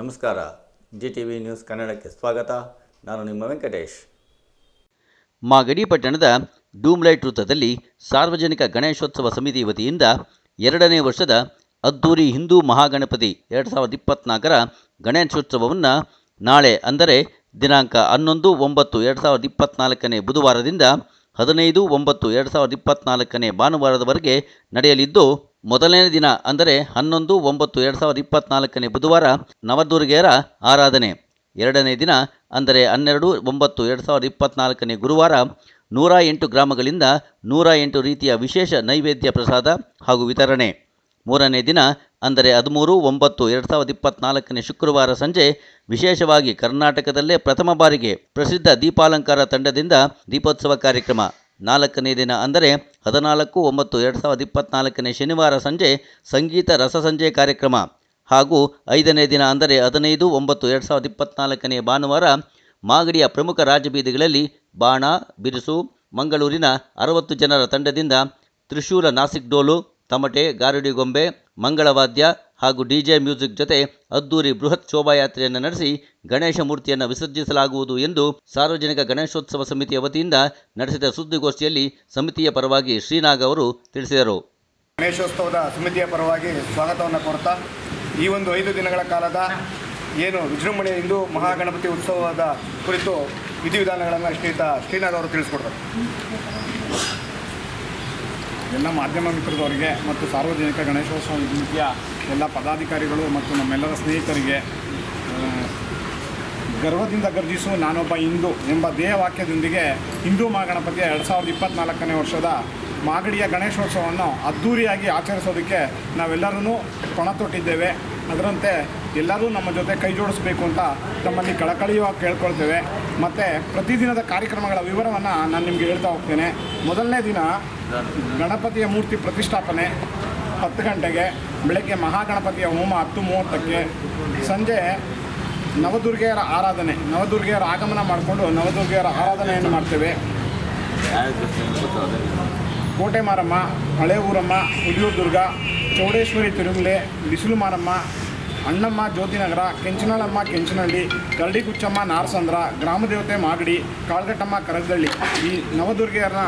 ನಮಸ್ಕಾರ. G T V news ಕನ್ನಡಕ್ಕೆ ಸ್ವಾಗತ. ನಾನು ನಿಮ್ಮ ವೆಂಕಟೇಶ್. ಮಾಗಡಿ ಪಟ್ಟಣದ ಡೂಮ್ಲೈಟ್ ವೃತ್ತದಲ್ಲಿ ಸಾರ್ವಜನಿಕ ಗಣೇಶೋತ್ಸವ ಸಮಿತಿ ವತಿಯಿಂದ ಎರಡನೇ ವರ್ಷದ ಅದ್ದೂರಿ ಹಿಂದೂ ಮಹಾಗಣಪತಿ ಎರಡು ಸಾವಿರದ ಇಪ್ಪತ್ತ್ನಾಲ್ಕರ ಗಣೇಶೋತ್ಸವವನ್ನು ನಾಳೆ ಅಂದರೆ ದಿನಾಂಕ ಹನ್ನೊಂದು ಒಂಬತ್ತು ಎರಡು ಸಾವಿರದ ಇಪ್ಪತ್ತ್ನಾಲ್ಕನೇ ಬುಧವಾರದಿಂದ ಹದಿನೈದು ಒಂಬತ್ತು ಎರಡು ಸಾವಿರದ ಇಪ್ಪತ್ತ್ನಾಲ್ಕನೇ ಭಾನುವಾರದವರೆಗೆ ನಡೆಯಲಿದ್ದು ಮೊದಲನೇ ದಿನ, ಅಂದರೆ ಹನ್ನೊಂದು, ಒಂಬತ್ತು, ಎರಡು ಸಾವಿರದ ಇಪ್ಪತ್ತ್ನಾಲ್ಕನೇ ಬುಧವಾರ ನವದುರ್ಗೆಯರ ಆರಾಧನೆ. ಎರಡನೇ ದಿನ, ಅಂದರೆ ಹನ್ನೆರಡು, ಒಂಬತ್ತು, ಎರಡು ಸಾವಿರದ ಇಪ್ಪತ್ತ್ನಾಲ್ಕನೇ ಗುರುವಾರ ನೂರ ಎಂಟು ಗ್ರಾಮಗಳಿಂದ ನೂರ ಎಂಟು ರೀತಿಯ ವಿಶೇಷ ನೈವೇದ್ಯ ಪ್ರಸಾದ ಹಾಗೂ ವಿತರಣೆ. ಮೂರನೇ ದಿನ, ಅಂದರೆ ಹದಿಮೂರು, ಒಂಬತ್ತು, ಎರಡು ಸಾವಿರದ ಇಪ್ಪತ್ತ್ನಾಲ್ಕನೇ ಶುಕ್ರವಾರ ಸಂಜೆ, ವಿಶೇಷವಾಗಿ ಕರ್ನಾಟಕದಲ್ಲೇ ಪ್ರಥಮ ಬಾರಿಗೆ ಪ್ರಸಿದ್ಧ ದೀಪಾಲಂಕಾರ ತಂಡದಿಂದ ದೀಪೋತ್ಸವ ಕಾರ್ಯಕ್ರಮ ನಾಲ್ಕನೇ ದಿನ ಅಂದರೆ ಹದಿನಾಲ್ಕು ಒಂಬತ್ತು ಎರಡು ಸಾವಿರದ ಇಪ್ಪತ್ತ್ನಾಲ್ಕನೇ ಶನಿವಾರ ಸಂಜೆ ಸಂಗೀತ ರಸಸಂಜೆ ಕಾರ್ಯಕ್ರಮ. ಹಾಗೂ ಐದನೇ ದಿನ ಅಂದರೆ ಹದಿನೈದು ಒಂಬತ್ತು ಎರಡು ಸಾವಿರದ ಇಪ್ಪತ್ತ್ನಾಲ್ಕನೇ ಭಾನುವಾರ ಮಾಗಡಿಯ ಪ್ರಮುಖ ರಾಜಬೀದಿಗಳಲ್ಲಿ ಬಾಣ, ಬಿರುಸು, ಮಂಗಳೂರಿನ ಅರವತ್ತು ಜನರ ತಂಡದಿಂದ ತ್ರಿಶೂಲ ನಾಸಿಕ್ ಡೋಲು ತಮಟೆ ಗಾರುಡಿ ಗೊಂಬೆ, ಮಂಗಳವಾದ್ಯ ಹಾಗೂ ಡಿಜೆ ಮ್ಯೂಸಿಕ್ ಜೊತೆ ಅದ್ದೂರಿ ಬೃಹತ್ ಶೋಭಾಯಾತ್ರೆಯನ್ನು ನಡೆಸಿ ಗಣೇಶ ಮೂರ್ತಿಯನ್ನು ವಿಸರ್ಜಿಸಲಾಗುವುದು ಎಂದು ಸಾರ್ವಜನಿಕ ಗಣೇಶೋತ್ಸವ ಸಮಿತಿಯ ವತಿಯಿಂದ ನಡೆಸಿದ ಸುದ್ದಿಗೋಷ್ಠಿಯಲ್ಲಿ ಸಮಿತಿಯ ಪರವಾಗಿ ಶ್ರೀನಾಗ್ ಅವರು ತಿಳಿಸಿದರು. ಗಣೇಶೋತ್ಸವದ ಸಮಿತಿಯ ಪರವಾಗಿ ಸ್ವಾಗತವನ್ನು ಕೋರ್ತಾ, ಈ ಒಂದು ಐದು ದಿನಗಳ ಕಾಲದ ಏನು ವಿಜೃಂಭಣೆ ಹಿಂದೂ ಮಹಾಗಣಪತಿ ಉತ್ಸವದ ಕುರಿತು ವಿಧಿವಿಧಾನಗಳನ್ನು ಶ್ರೀತ ಶ್ರೀನಾಥ್ ಅವರು ತಿಳಿಸ್ಕೊಡ್ತಾರೆ. ಎಲ್ಲ ಮಾಧ್ಯಮ ಮಿತ್ರದವರಿಗೆ ಮತ್ತು ಸಾರ್ವಜನಿಕ ಗಣೇಶೋತ್ಸವ ಸಮಿತಿಯ ಎಲ್ಲ ಪದಾಧಿಕಾರಿಗಳು ಮತ್ತು ನಮ್ಮೆಲ್ಲರ ಸ್ನೇಹಿತರಿಗೆ ಗರ್ವದಿಂದ ಗರ್ಜಿಸು ನಾನೊಬ್ಬ ಹಿಂದೂ ಎಂಬ ಧ್ಯೇಯವಾಕ್ಯದೊಂದಿಗೆ ಹಿಂದೂ ಮಹಾಗಣಪತಿಯ ಎರಡು ಸಾವಿರದ ಇಪ್ಪತ್ತ್ನಾಲ್ಕನೇ ವರ್ಷದ ಮಾಗಡಿಯ ಗಣೇಶೋತ್ಸವವನ್ನು ಅದ್ಧೂರಿಯಾಗಿ ಆಚರಿಸೋದಕ್ಕೆ ನಾವೆಲ್ಲರೂ ಪಣ ತೊಟ್ಟಿದ್ದೇವೆ ಅದರಂತೆ ಎಲ್ಲರೂ ನಮ್ಮ ಜೊತೆ ಕೈ ಜೋಡಿಸ್ಬೇಕು ಅಂತ ತಮ್ಮಲ್ಲಿ ಕಳಕಳಿಯುವಾಗಿ ಕೇಳ್ಕೊಳ್ತೇವೆ. ಮತ್ತು ಪ್ರತಿದಿನದ ಕಾರ್ಯಕ್ರಮಗಳ ವಿವರವನ್ನು ನಾನು ನಿಮಗೆ ಹೇಳ್ತಾ ಹೋಗ್ತೇನೆ. ಮೊದಲನೇ ದಿನ ಗಣಪತಿಯ ಮೂರ್ತಿ ಪ್ರತಿಷ್ಠಾಪನೆ ಹತ್ತು ಗಂಟೆಗೆ, ಬೆಳಗ್ಗೆ ಮಹಾಗಣಪತಿಯ ಹೋಮ ಹತ್ತು ಮೂವತ್ತಕ್ಕೆ, ಸಂಜೆ ನವದುರ್ಗೆಯರ ಆರಾಧನೆ, ನವದುರ್ಗೆಯರ ಆಗಮನ ಮಾಡಿಕೊಂಡು ನವದುರ್ಗೆಯರ ಆರಾಧನೆಯನ್ನು ಮಾಡ್ತೇವೆ. ಕೋಟೆ ಮಾರಮ್ಮ, ಹಳೆ ಊರಮ್ಮ, ಹುಲಿಯೂರ್ ದುರ್ಗ, ಚೌಡೇಶ್ವರಿ ತಿರುಮಲೆ ಬಿಸಿಲು ಮಾರಮ್ಮ ಅಣ್ಣಮ್ಮ, ಜ್ಯೋತಿನಗರ, ಕೆಂಚನಳಮ್ಮ ಕೆಂಚನಹಳ್ಳಿ ಕರಡಿ ಕುಚ್ಚಮ್ಮ ನಾರಸಂದ್ರ, ಗ್ರಾಮದೇವತೆ ಮಾಗಡಿ, ಕಾಳ್ಗಟ್ಟಮ್ಮ, ಕರಗಳ್ಳಿ ಈ ನವದುರ್ಗೆಯರನ್ನ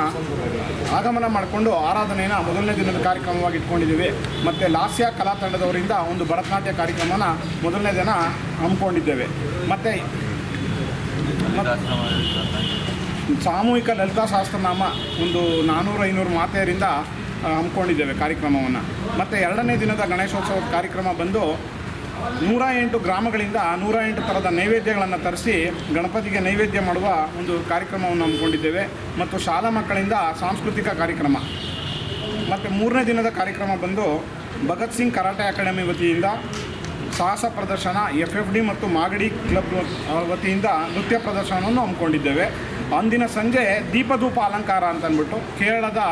ಆಗಮನ ಮಾಡಿಕೊಂಡು ಆರಾಧನೆಯನ್ನು ಮೊದಲನೇ ದಿನದ ಕಾರ್ಯಕ್ರಮವಾಗಿ ಇಟ್ಕೊಂಡಿದ್ದೀವಿ. ಮತ್ತು ಲಾಸ್ಯ ಕಲಾ ತಂಡದವರಿಂದ ಒಂದು ಭರತನಾಟ್ಯ ಕಾರ್ಯಕ್ರಮನ ಮೊದಲನೇ ದಿನ ಹಮ್ಮಿಕೊಂಡಿದ್ದೇವೆ. ಮತ್ತು ಸಾಮೂಹಿಕ ಲಲಿತಾ ಸಹಸ್ರನಾಮ ಒಂದು ನಾನ್ನೂರು ಐನೂರು ಮಾತೆಯರಿಂದ ಹಮ್ಮಿಕೊಂಡಿದ್ದೇವೆ ಕಾರ್ಯಕ್ರಮವನ್ನು. ಮತ್ತು ಎರಡನೇ ದಿನದ ಗಣೇಶೋತ್ಸವದ ಕಾರ್ಯಕ್ರಮ ಬಂದು ನೂರ ಎಂಟು ಗ್ರಾಮಗಳಿಂದ ನೂರ ಎಂಟು ಥರದ ನೈವೇದ್ಯಗಳನ್ನು ತರಿಸಿ ಗಣಪತಿಗೆ ನೈವೇದ್ಯ ಮಾಡುವ ಒಂದು ಕಾರ್ಯಕ್ರಮವನ್ನು ಹಮ್ಮಿಕೊಂಡಿದ್ದೇವೆ. ಮತ್ತು ಶಾಲಾ ಮಕ್ಕಳಿಂದ ಸಾಂಸ್ಕೃತಿಕ ಕಾರ್ಯಕ್ರಮ. ಮತ್ತು ಮೂರನೇ ದಿನದ ಕಾರ್ಯಕ್ರಮ ಬಂದು ಭಗತ್ ಸಿಂಗ್ ಕರಾಟೆ ಅಕಾಡೆಮಿ ವತಿಯಿಂದ ಸಾಹಸ ಪ್ರದರ್ಶನ ಎಫ್ ಎಫ್ ಡಿ ಮತ್ತು ಮಾಗಡಿ ಕ್ಲಬ್ ವತಿಯಿಂದ ನೃತ್ಯ ಪ್ರದರ್ಶನವನ್ನು ಹಮ್ಮಿಕೊಂಡಿದ್ದೇವೆ. ಅಂದಿನ ಸಂಜೆ ದೀಪಧೂಪ ಅಲಂಕಾರ ಅಂತ ಅಂದ್ಬಿಟ್ಟು ಕೇರಳದ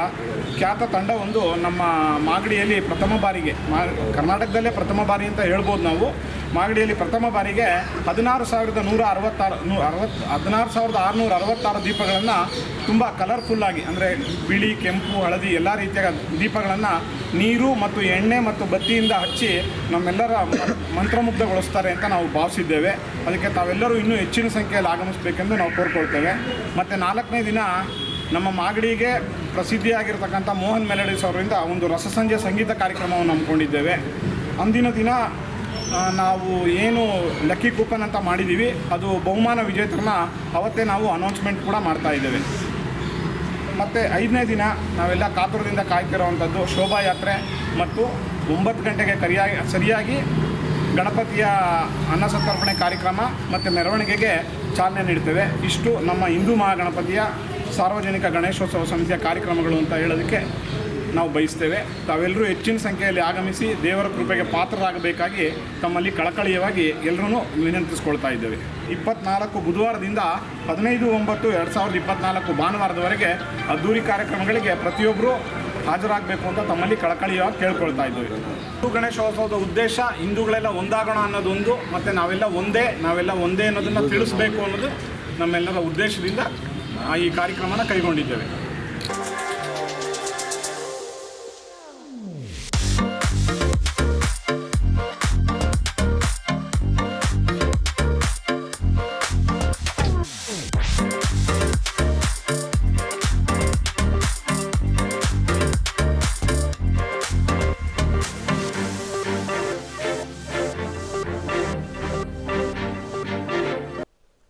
ಖ್ಯಾತ ತಂಡ ಒಂದು ನಮ್ಮ ಮಾಗಡಿಯಲ್ಲಿ ಪ್ರಥಮ ಬಾರಿಗೆ, ಮಾ, ಕರ್ನಾಟಕದಲ್ಲೇ ಪ್ರಥಮ ಬಾರಿ ಅಂತ ಹೇಳ್ಬೋದು ನಾವು. ಮಾಗಡಿಯಲ್ಲಿ ಪ್ರಥಮ ಬಾರಿಗೆ ಹದಿನಾರು ಸಾವಿರದ ನೂರ ಅರವತ್ತಾರು, ನೂ ಅರವತ್ತು ಹದಿನಾರು ಸಾವಿರದ ಆರುನೂರ ಅರವತ್ತಾರು ದೀಪಗಳನ್ನು ತುಂಬ ಕಲರ್ಫುಲ್ಲಾಗಿ ಅಂದರೆ ಬಿಳಿ, ಕೆಂಪು, ಹಳದಿ ಎಲ್ಲ ರೀತಿಯ ದೀಪಗಳನ್ನು ನೀರು ಮತ್ತು ಎಣ್ಣೆ ಮತ್ತು ಬತ್ತಿಯಿಂದ ಹಚ್ಚಿ ನಮ್ಮೆಲ್ಲರ ಮಂತ್ರಮುಗ್ಧಗೊಳಿಸ್ತಾರೆ ಅಂತ ನಾವು ಭಾವಿಸಿದ್ದೇವೆ. ಅದಕ್ಕೆ ತಾವೆಲ್ಲರೂ ಇನ್ನೂ ಹೆಚ್ಚಿನ ಸಂಖ್ಯೆಯಲ್ಲಿ ಆಗಮಿಸಬೇಕೆಂದು ನಾವು ಕೋರ್ಕೊಳ್ತೇವೆ. ಮತ್ತು ನಾಲ್ಕನೇ ದಿನ ನಮ್ಮ ಮಾಗಡಿಗೆ ಪ್ರಸಿದ್ಧಿಯಾಗಿರ್ತಕ್ಕಂಥ ಮೋಹನ್ ಮೆಲಡೀಸ್ ಅವರಿಂದ ಒಂದು ರಸಸಂಜೆ ಸಂಗೀತ ಕಾರ್ಯಕ್ರಮವನ್ನು ಹಮ್ಮಿಕೊಂಡಿದ್ದೇವೆ. ಅಂದಿನ ದಿನ ನಾವು ಏನು ಲಕ್ಕಿ ಕೂಪನ್ ಅಂತ ಮಾಡಿದ್ದೀವಿ, ಅದು ಬಹುಮಾನ ವಿಜೇತರನ್ನ ಅವತ್ತೇ ನಾವು ಅನೌನ್ಸ್ಮೆಂಟ್ ಕೂಡ ಮಾಡ್ತಾ ಇದ್ದೇವೆ. ಮತ್ತು ಐದನೇ ದಿನ ನಾವೆಲ್ಲ ಕಾತುರದಿಂದ ಕಾಯ್ತಿರೋವಂಥದ್ದು ಶೋಭಾಯಾತ್ರೆ ಮತ್ತು ಒಂಬತ್ತು ಗಂಟೆಗೆ ಕರಿಯಾಗಿ, ಸರಿಯಾಗಿ ಗಣಪತಿಯ ಅನ್ನಸಂತರ್ಪಣೆ ಕಾರ್ಯಕ್ರಮ ಮತ್ತು ಮೆರವಣಿಗೆಗೆ ಚಾಲನೆ ನೀಡ್ತೇವೆ. ಇಷ್ಟು ನಮ್ಮ ಹಿಂದೂ ಮಹಾಗಣಪತಿಯ ಸಾರ್ವಜನಿಕ ಗಣೇಶೋತ್ಸವ ಸಮಿತಿಯ ಕಾರ್ಯಕ್ರಮಗಳು ಅಂತ ಹೇಳೋದಕ್ಕೆ ನಾವು ಬಯಸ್ತೇವೆ. ತಾವೆಲ್ಲರೂ ಹೆಚ್ಚಿನ ಸಂಖ್ಯೆಯಲ್ಲಿ ಆಗಮಿಸಿ ದೇವರ ಕೃಪೆಗೆ ಪಾತ್ರರಾಗಬೇಕಾಗಿ ತಮ್ಮಲ್ಲಿ ಕಳಕಳಿಯವಾಗಿ ಎಲ್ಲರೂ ವಿನಂತಿಸ್ಕೊಳ್ತಾ ಇದ್ದೇವೆ. ಇಪ್ಪತ್ನಾಲ್ಕು ಬುಧವಾರದಿಂದ ಹದಿನೈದು ಒಂಬತ್ತು ಎರಡು ಸಾವಿರದ ಇಪ್ಪತ್ನಾಲ್ಕು ಭಾನುವಾರದವರೆಗೆ ಅದ್ದೂರಿ ಕಾರ್ಯಕ್ರಮಗಳಿಗೆ ಪ್ರತಿಯೊಬ್ಬರು ಹಾಜರಾಗಬೇಕು ಅಂತ ತಮ್ಮಲ್ಲಿ ಕಳಕಳಿಯಾಗಿ ಕೇಳ್ಕೊಳ್ತಾ ಇದ್ದೇವೆ ಹಿಂದೂ ಗಣೇಶೋತ್ಸವದ ಉದ್ದೇಶ ಹಿಂದೂಗಳೆಲ್ಲ ಒಂದಾಗೋಣ ಅನ್ನೋದೊಂದು, ಮತ್ತು ನಾವೆಲ್ಲ ಒಂದೇ ನಾವೆಲ್ಲ ಒಂದೇ ಅನ್ನೋದನ್ನು ತಿಳಿಸ್ಬೇಕು ಅನ್ನೋದು ನಮ್ಮೆಲ್ಲರ ಉದ್ದೇಶದಿಂದ ಈ ಕಾರ್ಯಕ್ರಮನ ಕೈಗೊಂಡಿದ್ದೇವೆ.